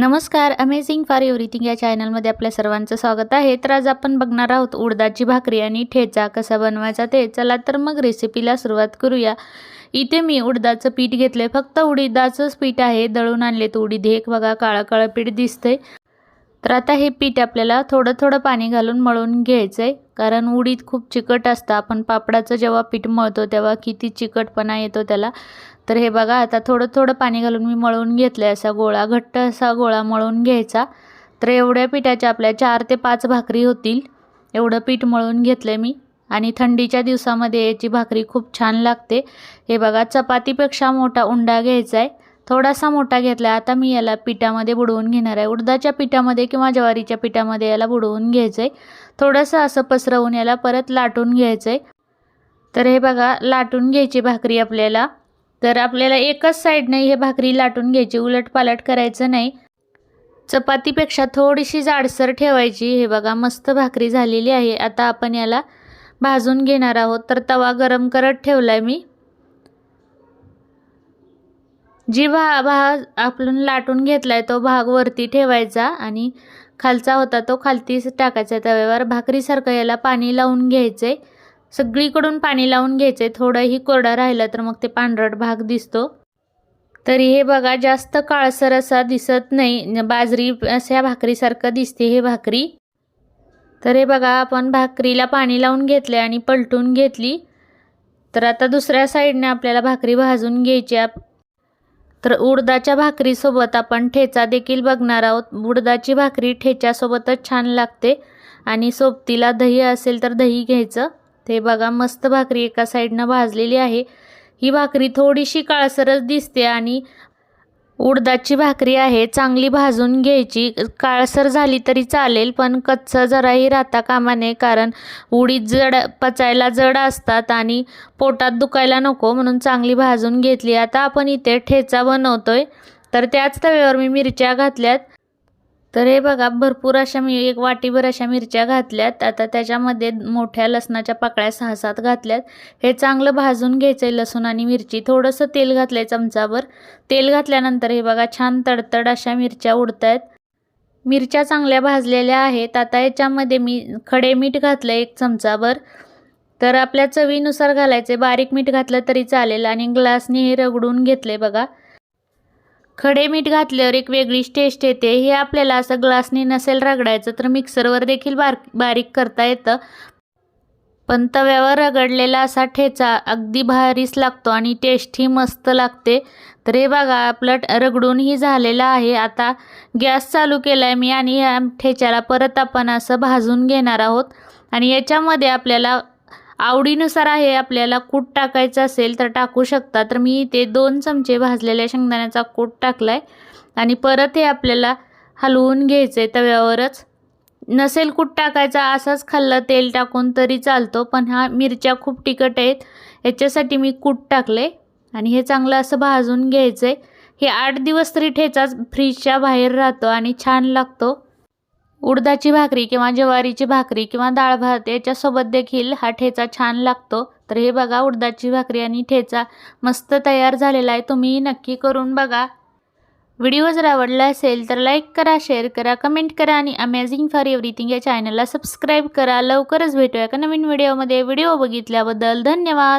नमस्कार amazing for everything या चॅनलमध्ये आपल्या सर्वांचं स्वागत आहे. तर आज आपण बघणार आहोत उडदाची भाकरी आणि ठेचा कसा बनवायचा ते. चला तर मग रेसिपीला सुरुवात करूया. इथे मी उडदाचं पीठ घेतलं आहे फक्त उडीदाचंच पीठ आहे. दळून आणले तर उडीद हे एक बघा काळं काळं पीठ दिसतंय. तर आता हे पीठ आपल्याला थोडं थोडं पाणी घालून मळून घ्यायचं आहे कारण उडीद खूप चिकट असतं. आपण पापडाचं जेव्हा पीठ मळतो तेव्हा किती चिकटपणा येतो त्याला. तर हे बघा आता थोडं थोडं पाणी घालून मी मळून घेतलं आहे असा गोळा घट्ट असा गोळा मळून घ्यायचा. तर एवढ्या पिठाच्या आपल्या चार ते पाच भाकरी होतील. एवढं पीठ मळून घेतलं आहे मी. आणि थंडीच्या दिवसामध्ये याची भाकरी खूप छान लागते. हे बघा चपातीपेक्षा मोठा उंडा घ्यायचा आहे थोडासा मोठा घेतला आहे आता मी याला पिठामध्ये बुडवून घेणार आहे. उडदाच्या पिठामध्ये किंवा ज्वारीच्या पिठामध्ये याला बुडवून घ्यायचं आहे थोडंसं असं पसरवून याला परत लाटून घ्यायचं आहे तर हे बघा लाटून घ्यायची भाकरी आपल्याला. तर आपल्याला एकच साईडने हे भाकरी लाटून घ्यायची. उलटपालट करायचं नाही. चपातीपेक्षा थोडीशी जाडसर ठेवायची. हे बघा मस्त भाकरी झालेली आहे. आता आपण याला भाजून घेणार आहोत. तर तवा गरम करत ठेवला आहे मी. जी भा भाग आपण लाटून घेतला आहे तो भाग वरती ठेवायचा आणि खालचा होता तो खालतीच टाकायचा. तव्यावर भाकरीसारखं याला पाणी लावून घ्यायचं आहे सगळीकडून पाणी लावून घ्यायचं आहे थोडंही कोरडा राहिलं तर मग ते पांढरट भाग दिसतो. तरी हे बघा जास्त काळसर असा दिसत नाही. बाजरी अशा भाकरीसारखं दिसते हे भाकरी. तर हे बघा आपण भाकरीला पाणी लावून घेतले आणि पलटून घेतली. तर आता दुसऱ्या साईडने आपल्याला भाकरी भाजून घ्यायची तर उडदाच्या भाकरीसोबत आपण ठेचा देखील बघणार आहोत. उडदाची भाकरी ठेच्यासोबतच छान लागते आणि सोबतीला दही असेल तर दही घ्यायचं. ते बघा मस्त भाकरी एका साईडनं भाजलेली आहे. ही भाकरी थोडीशी काळसरच दिसते आणि उडदाची भाकरी आहे चांगली भाजून घ्यायची. काळसर झाली तरी चालेल पण कच्चा जराही राहता कामा नये कारण उडीद जड पचायला जड असतात आणि पोटात दुखायला नको म्हणून चांगली भाजून घेतली. आता आपण इथे ठेचा बनवतोय. तर त्याच तव्यावर मी मिरच्या घातल्यात. तर हे बघा भरपूर अशा मी एक वाटीभर अशा मिरच्या घातल्यात. आता त्याच्यामध्ये मोठ्या लसणाच्या पाकळ्या सहा सात घातल्यात. हे चांगलं भाजून घ्यायचं आहे लसूण आणि मिरची. थोडंसं तेल घातलं आहे चमचाभर. तेल घातल्यानंतर हे बघा छान तडतड अशा मिरच्या उडत आहेत मिरच्या चांगल्या भाजलेल्या आहेत. आता याच्यामध्ये मी खडे मीठ घातलं एक चमचाभर. तर आपल्या चवीनुसार घालायचे बारीक मीठ घातलं तरी चालेल आणि ग्लासने हे रगडून घेतले बघा. खडे मीठ घातल्यावर एक वेगळीच टेस्ट येते. हे आपल्याला असं ग्लासने नसेल रगडायचं तर मिक्सरवर देखील बार बारीक करता येतं. पण तव्यावर रगडलेला असा ठेचा अगदी भारीच लागतो आणि टेस्टही मस्त लागते. तर हे बघा आपलं रगडूनही झालेलं आहे. आता गॅस चालू केला आहे मी आणि या ठेच्याला परत आपण असं भाजून घेणार आहोत. आणि याच्यामध्ये आपल्याला आवडीनुसार आहे आपल्याला कूट टाकायचं असेल तर टाकू शकता. तर मी इथे दोन चमचे भाजलेल्या शेंगदाण्याचा कूट टाकला आहे आणि परत हे आपल्याला हलवून घ्यायचं आहे तव्यावरच. नसेल कूट टाकायचा असंच खाल्लं तेल टाकून तरी चालतो पण हा मिरच्या खूप तिखट आहेत याच्यासाठी मी कूट टाकले आणि हे चांगलं असं भाजून घ्यायचं आहे हे आठ दिवस तरी ठेचाच फ्रीजच्या बाहेर राहतो आणि छान लागतो. उडदाची भाकरी किंवा ज्वारीची भाकरी किंवा डाळ भात याच्यासोबत देखील हा ठेचा छान लागतो. तर हे बघा उडदाची भाकरी आणि ठेचा मस्त तयार झालेला आहे. तुम्ही नक्की करून बघा. व्हिडिओ जर आवडला असेल तर लाईक करा शेअर करा कमेंट करा आणि अमेझिंग फॉर एव्हरीथिंग या चॅनलला सबस्क्राईब करा. लवकरच भेटूया का नवीन व्हिडिओमध्ये. व्हिडिओ बघितल्याबद्दल धन्यवाद.